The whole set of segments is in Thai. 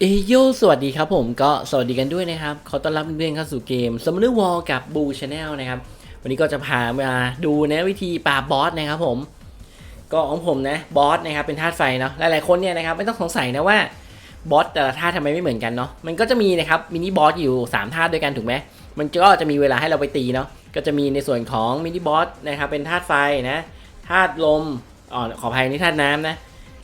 เอโยสวัสดีครับผมก็สวัสดีกันด้วยนะครับขอต้อนรับเพื่อนๆเข้าสู่เกม s u m m o n e r War กับ Boo Channel นะครับ วันนี้ก็จะพามาดูนะวิธีปราบบอสนะครับผม ก็ของผมนะบอสนะครับเป็นธาตุไฟเนาะหลายๆคนเนี่ยนะครับไม่ต้องสงสัยนะว่าบอสแต่ละธาตุทำไมไม่เหมือนกันเนาะมันก็จะมีนะครับมินิบอสอยู่3ธาตุด้วยกันถูกไหมมันก็จะมีเวลาให้เราไปตีเนาะก็จะมีในส่วนของมินิบอสนะครับเป็นธาตุไฟนะธาตุลมอ๋อขออภัยนี่ธาตุน้ำนะ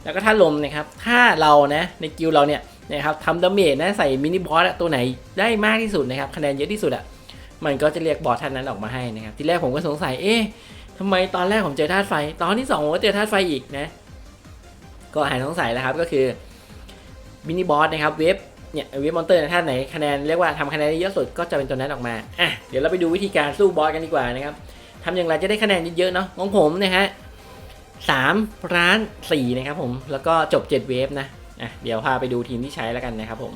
แล้วก็ธาตุลมนะครับถ้าเรานะในกิลเราเนี่ย นะครับทำดาเมจนะใส่มินิบอสตัวไหนได้มากที่สุดนะครับคะแนนเยอะที่สุดอะมันก็จะเรียกบอสท่านนั้นออกมาให้นะครับทีแรกผมก็สงสัยเอ๊ะทำไมตอนแรกผมเจอธาตุไฟ ตอนที่สองผมก็เจอธาตุไฟอีกนะ ก็หายสงสัยแล้วครับก็คือมินิบอสนะครับเวฟเนี่ยเวฟมอนเตอร์ธาตุไหนคะแนนเรียกว่าทำคะแนนได้เยอะสุดก็จะเป็นตัวนั้นออกมาอะเดี๋ยวเราไปดูวิธีการสู้บอสกันดีกว่านะครับทำอย่างไรจะได้คะแนนเยอะๆเนาะของผมนะฮะสามร้านสี่นะครับผมแล้วก็จบเจ็ดเวฟนะ อะเดี๋ยวพาไปดูทีมที่ใช้แล้วกันนะครับผม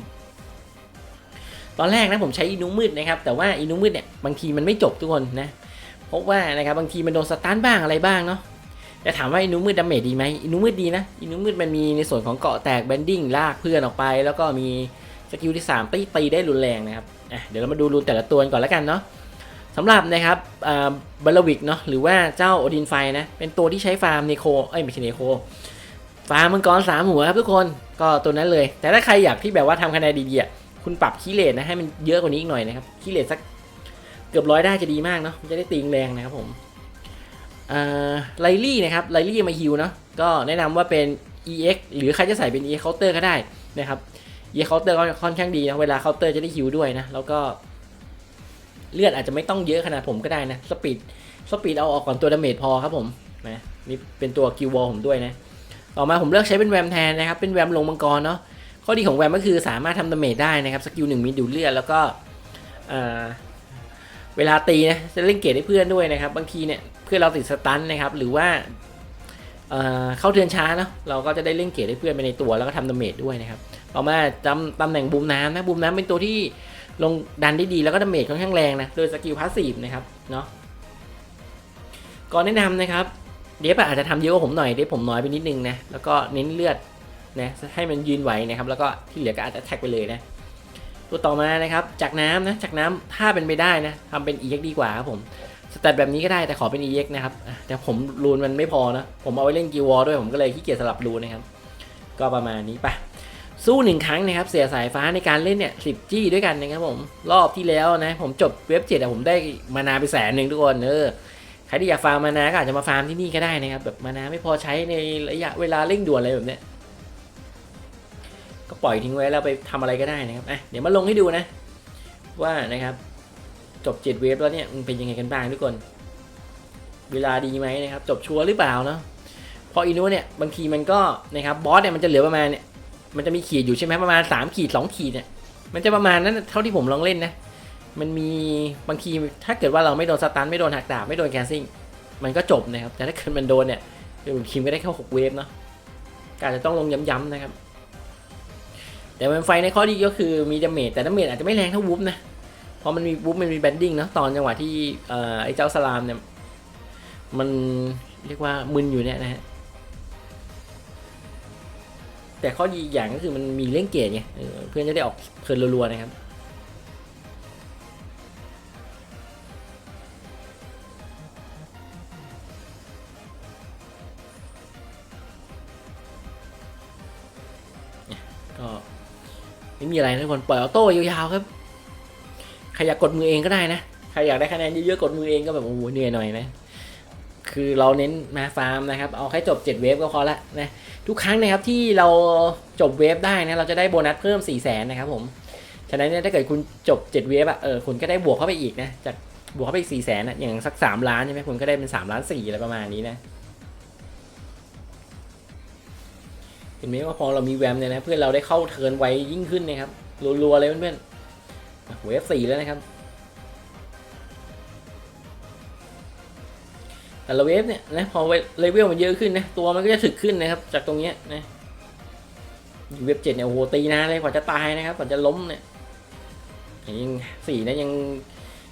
ตอนแรกนะผมใช้อินุมืดนะครับแต่ว่าอินุมืดเนี่ยบางทีมันไม่จบทุกคนนะเพราะว่านะครับบางทีมันโดนสตาร์ทบ้างอะไรบ้างเนาะแต่ถามว่าอินุมืดดาเมจดีไหมอินุมืดดีนะอินุมืดมันมีในส่วนของเกาะแตกแบนดิ้งลากเพื่อนออกไป แล้วก็มีสกิลที่3ตีตีได้รุนแรงนะครับอะเดี๋ยวเรามาดูรูนแต่ละตัวก่อนแล้วกันเนาะสำหรับนะครับบัลลวิกเนาะหรือว่าเจ้าโอดินไฟนะเป็นตัวที่ใช้ฟาร์มเนโคเอ้ยไม่ใช่เนโค ฟาร์มมังกรสามหัวครับทุกคนก็ตัวนั้นเลย แต่ถ้าใครอยากที่แบบว่าทำคะแนนดีๆคุณปรับคีเลตนะให้มันเยอะกว่านี้อีกหน่อยนะครับคีเลตสักเกือบร้อยได้จะดีมากเนาะจะได้ตีงแรงนะครับผมไลลี่นะครับไลลี่มาฮิวเนาะก็แนะนำว่าเป็น EX หรือใครจะใส่เป็น EX counter ก็ได้นะครับ EX counter ก็ค่อนข้างดีนะเวลาเคาน์เตอร์จะได้ฮิวด้วยนะแล้วก็เลือดอาจจะไม่ต้องเยอะขนาดผมก็ได้นะสปีดสปีดเอาออกก่อนตัวดาเมจพอครับผมนะนี่เป็นตัวกิววอลผมด้วยนะ ต่อมาผมเลือกใช้เป็นแวมแทนนะครับ เป็นแวมลงมังกรเนาะ ข้อดีของแวมก็คือสามารถทำดาเมจได้นะครับ สกิลหนึ่งมีดูดเลือดแล้วก็เวลาตีนะ จะเล่นเกตให้เพื่อนด้วยนะครับ บางทีเนี่ยเพื่อนเราติดสตันนะครับ หรือว่าเข้าเทือนช้าเนาะ เราก็จะได้เล่นเกตให้เพื่อนไปในตัวแล้วก็ทำดาเมจด้วยนะครับ ต่อมาจำตำแหน่งบูมน้ำนะ บูมน้ำเป็นตัวที่ลงดันได้ดีแล้วก็ดาเมจค่อนข้างแรงนะ โดยสกิลพาสซีฟนะครับ เนาะก่อนแนะนำนะครับ เดฟอาจจะทำเยอะกว่าผมหน่อยเดฟผมน้อยไปนิดนึงนะแล้วก็เน้นเลือดนะให้มันยืนไหวนะครับแล้วก็ที่เหลือก็อาจจะแท็กไปเลยนะตัวต่อมานะครับจากน้ำนะจากน้ำถ้าเป็นไปได้นะทำเป็น EX ดีกว่าครับผมสแตทแบบนี้ก็ได้แต่ขอเป็น EX นะครับแต่ผมรูนมันไม่พอนะผมเอาไว้เล่นกิวอลด้วยผมก็เลยขี้เกียจสลับรูนนะครับก็ประมาณนี้ไปสู้หนึ่งครั้งนะครับเสียสายฟ้าในการเล่นเนี่ยสิบจี้ด้วยกันนะครับผมรอบที่แล้วนะผมจบเว็บเจ็ดผมได้มานาไปแสนหนึ่งทุกคนเออ ใครที่อยากฟาร์มมานาก็อาจจะมาฟาร์มที่นี่ก็ได้นะครับแบบมานาไม่พอใช้ในระยะเวลาเร่งด่วนอะไรแบบเนี้ยก็ปล่อยทิ้งไว้แล้วไปทำอะไรก็ได้นะครับอะเดี๋ยวมาลงให้ดูนะ ว่านะครับ จบเจ็ดเวฟแล้วเนี่ยมันเป็นยังไงกันบ้างทุกคน เวลาดีไหมนะครับ จบชัวร์หรือเปล่าเนาะพออินูเนี่ยบางทีมันก็นะครับบอสเนี่ยมันจะเหลือประมาณเนี่ยมันจะมีขีดอยู่ใช่ไหมประมาณสามขีดสองขีดเนี่ยมันจะประมาณนั้นเท่าที่ผมลองเล่นนะ มันมีบางทีถ้าเกิดว่าเราไม่โดนสตันไม่โดนหักดาบไม่โดนแคนซิ่งมันก็จบนะครับ แต่ถ้าเกิดมันโดนเนี่ยคือคิมก็ได้แค่หกเวฟเนาะกาจจะต้องลงย้ำๆนะครับ แต่มันไฟในข้อดีก็คือมีดาเมจแต่ดาเมจอาจจะไม่แรงเท่าวูฟนะเพราะมันมีวูฟมันมีแบนดิ้งนะตอนจังหวะที่ไอ้เจ้าสลามเนี่ยมันเรียกว่ามึนอยู่เนี่ยนะฮะแต่ข้อดีอย่างก็คือมันมีเล่นเกตไงเพื่อนจะได้ออกเพลินรัวๆนะครับ ไม่มีอะไรทุกคนปล่อยออโต้ยาวๆครับใครอยากกดมือเองก็ได้นะใครอยากได้คะแนนเยอะๆกดมือเองก็แบบโอ้โหเหนื่อยหน่อยนะคือเราเน้นมาฟาร์มนะครับเอาแค่จบ 7 เวฟก็พอละนะทุกครั้งนะครับที่เราจบเวฟได้นะเราจะได้โบนัสเพิ่ม 4 0 0แสนนะครับผมฉะนั้นเนี่ยถ้าเกิดคุณจบ 7 เวฟอะเออคุณก็ได้บวกเข้าไปอีกนะจากบวกเข้าไปอีก4 0 0แสนนะอย่างสัก 3 ล้านใช่ไหมคุณก็ได้เป็น 3 ล้าน4อะไรประมาณนี้นะ เห็นไหมว่าพอเรามีแวมเนี่ยนะเพื่อนเราได้เข้าเทิร์นไวยิ่งขึ้นนะครับรัวๆเลยเพื่อนๆเวฟ4แล้วนะครับแต่ละเวฟเนี่ยนะพอเลเวลมันเยอะขึ้นนะตัวมันก็จะถึกขึ้นนะครับ จากตรงเนี้ยนะเวฟเจ็ดเนี่ยโอ้โหตีนานเลยกว่าจะตายนะครับกว่าจะล้มเนี่ยยังสี่นะยัง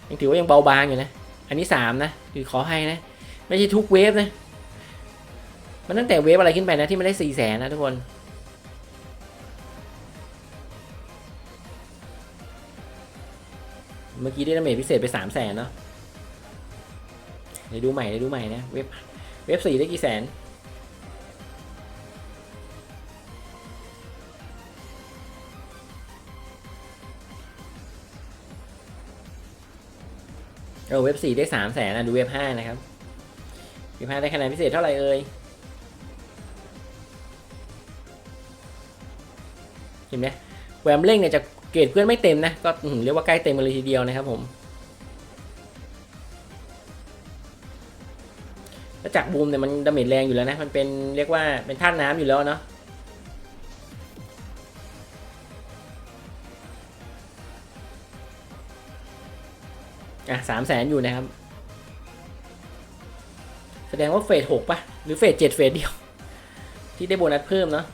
ยังถือว่ายังเบาบางอยู่นะ อันนี้สามนะคือขอให้นะ ไม่ใช่ทุกเวฟนะ มันตั้งแต่เวฟอะไรขึ้นไปนะที่ไม่ได้สี่แสนนะทุกคน เมื่อกี้ได้ดาเมจพิเศษไปสามแสนเนาะได้ดูใหม่ได้ดูใหม่นะ เว็บเว็บสี่ได้กี่แสน เออเว็บสี่ได้สามแสนนะดูเว็บห้านะครับเว็บห้าได้คะแนนพิเศษเท่าไหร่เอ่ย ห็นไหมแวมเร่งเนี่ยจะเกรดเพื่อนไม่เต็มนะ ก็เรียกว่าใกล้เต็มกันเลยทีเดียวนะครับผมแล้วจากบูมเนี่ยมันดาเมจแรงอยู่แล้วนะ มันเป็นเรียกว่าเป็นท่าน้ำอยู่แล้วเนาะอะสามแสนอยู่นะครับ แสดงว่าเฟสหกป่ะ หรือเฟสเจ็ดเฟสเดียว ที่ได้โบนัสเพิ่มเนาะ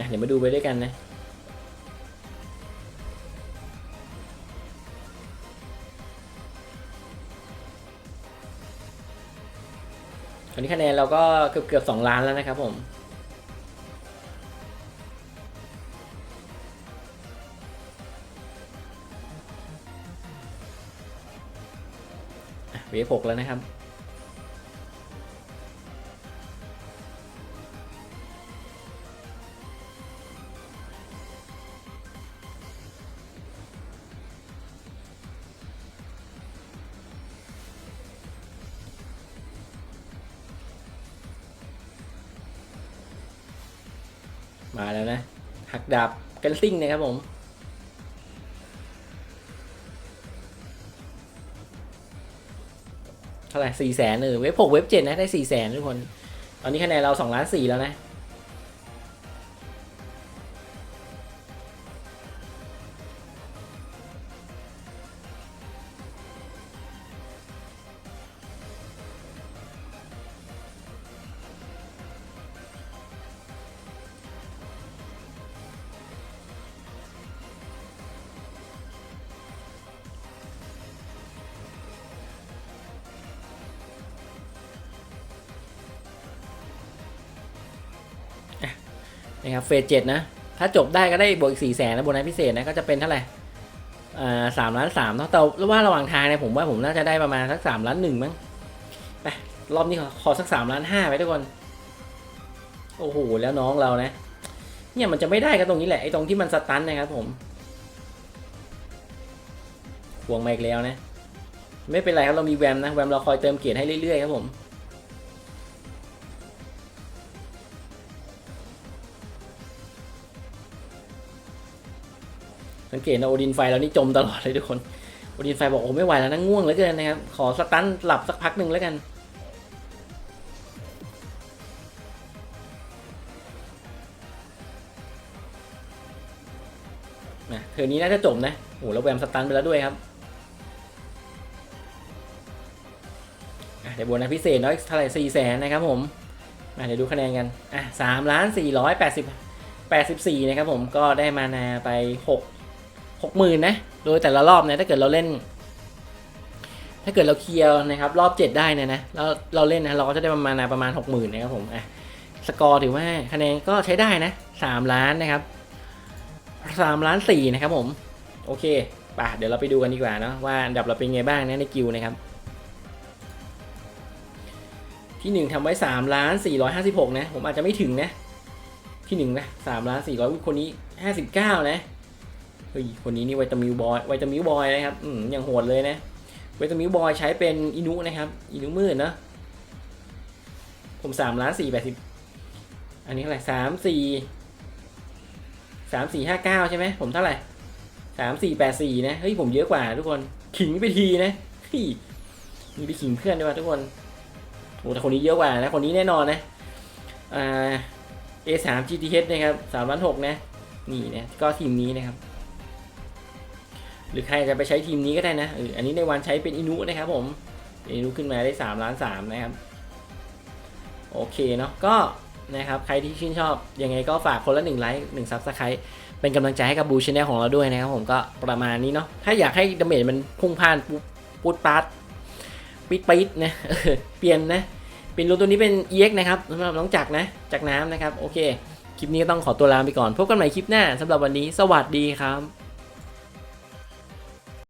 นะเดี๋ยวมาดูไปด้วยกันนะตอนนี้คะแนนเราก็เกือบเกือบสองล้านแล้วนะครับผมเวฟหกแล้วนะครับ มาแล้วนะ หักดาบกันซิ่งนะครับผมเท่าไหร่สี่แสนเออเว็บหกเว็บเจ็ดนะ ได้สี่แสนทุกคน ตอนนี้คะแนนเราสองล้านสี่แล้วนะ นะครับเฟสเจ็ดนะ ถ้าจบได้ก็ได้บวกอีกสี่แสนนะโบนัสพิเศษนะก็จะเป็นเท่าไหร่สามล้านสามเนาะแต่ว่าระหว่างทางเนี่ยผมว่าผมน่าจะได้ประมาณสักสามล้านหนึ่งมั้งไปรอบนี้ขอสักสามล้านห้าไปทุกคน โอ้โห แล้วน้องเรานะ เนี่ยมันจะไม่ได้ก็ตรงนี้แหละไอ้ตรงที่มันสตันนะครับผมห่วงมาอีกแล้วนะ ไม่เป็นไรครับเรามีแวมนะ แวมเราคอยเติมเกียรติให้เรื่อยๆครับผม สังเกตนะโอดินไฟเรานี่จมตลอดเลยทุกคน โอดินไฟบอกโอ้ไม่ไหวแล้วนะง่วงเหลือเกินนะครับ ขอสตันหลับสักพักหนึ่งแล้วกัน นะเทอร์นี้น่าจะจบนะโอ้แล้วแวมสตันไปแล้วด้วยครับอะเดี๋ยวบนนะพิเศษน้อยเท่าไหร่สี่แสนนะครับผมมาเดี๋ยวดูคะแนนกัน อะสามล้านสี่ร้อยแปดสิบแปดสิบสี่นะครับผม ก็ได้มานาไปหก หกหมื่นนะ โดยแต่ละรอบเนี่ยถ้าเกิดเราเล่น ถ้าเกิดเราเคลียร์นะครับรอบเจ็ดได้เนี่ยนะแล้วเราเล่นนะเราก็จะได้ประมาณประมาณหกหมื่นนะครับผมอะสกอร์ถือว่าคะแนนก็ใช้ได้นะสามล้านนะครับสามล้านสี่นะครับผมโอเคป่ะเดี๋ยวเราไปดูกันดีกว่าเนาะว่าอันดับเราเป็นไงบ้างนะในกิวนะครับ ที่หนึ่งทำไว้สามล้านสี่ร้อยห้าสิบหกนะ ผมอาจจะไม่ถึงนะ ที่หนึ่งนะสามล้านสี่ร้อยคนนี้ห้าสิบเก้านะ เฮ้ยคนนี้นี่ไวตามิลบอยไวตามิลบอยนะครับอืมยังโหดเลยนะไวตามิลบอยใช้เป็นอินุนะครับอินุมืดเนะผมสามล้านสี่แปดสิบอันนี้เท่าไหร่สามสี่สามสี่ห้าเก้าใช่ไหมผมเท่าไหร่สามสี่แปดสี่นะเฮ้ยผมเยอะกว่าทุกคนขิงไปทีนะเฮ้ยมีไปขิงเพื่อนด้วยว่ะทุกคนโอ้แต่คนนี้เยอะกว่านะคนนี้แน่นอนนะอ่า A3 GTH นะครับสามล้านหกนะ นี่นะก็ทีมนี้นะครับ หรือใครจะไปใช้ทีมนี้ก็ได้นะอันนี้ในวันใช้เป็นอินุนะครับผมอินุขึ้นมาได้3ล้าน3นะครับโอเคเนาะก็นะครับใครที่ชื่นชอบยังไงก็ฝากคนละหนึ่งไลค์หนึ่งซับสไครต์เป็นกำลังใจให้กับบูชแนลของเราด้วยนะครับผมก็ประมาณนี้เนาะถ้าอยากให้ดาเมจมันพุ่งพ่านปุ๊บปุ๊ดปัดปิดปิดนะเปลี่ยนนะเปลี่ยนรูตัวนี้เป็น EX นะครับสำหรับน้องจักนะจากน้ำนะครับโอเค คลิปนี้ก็ต้องขอตัวลาไปก่อน พบกันใหม่คลิปหน้าสำหรับวันนี้ สวัสดีครับ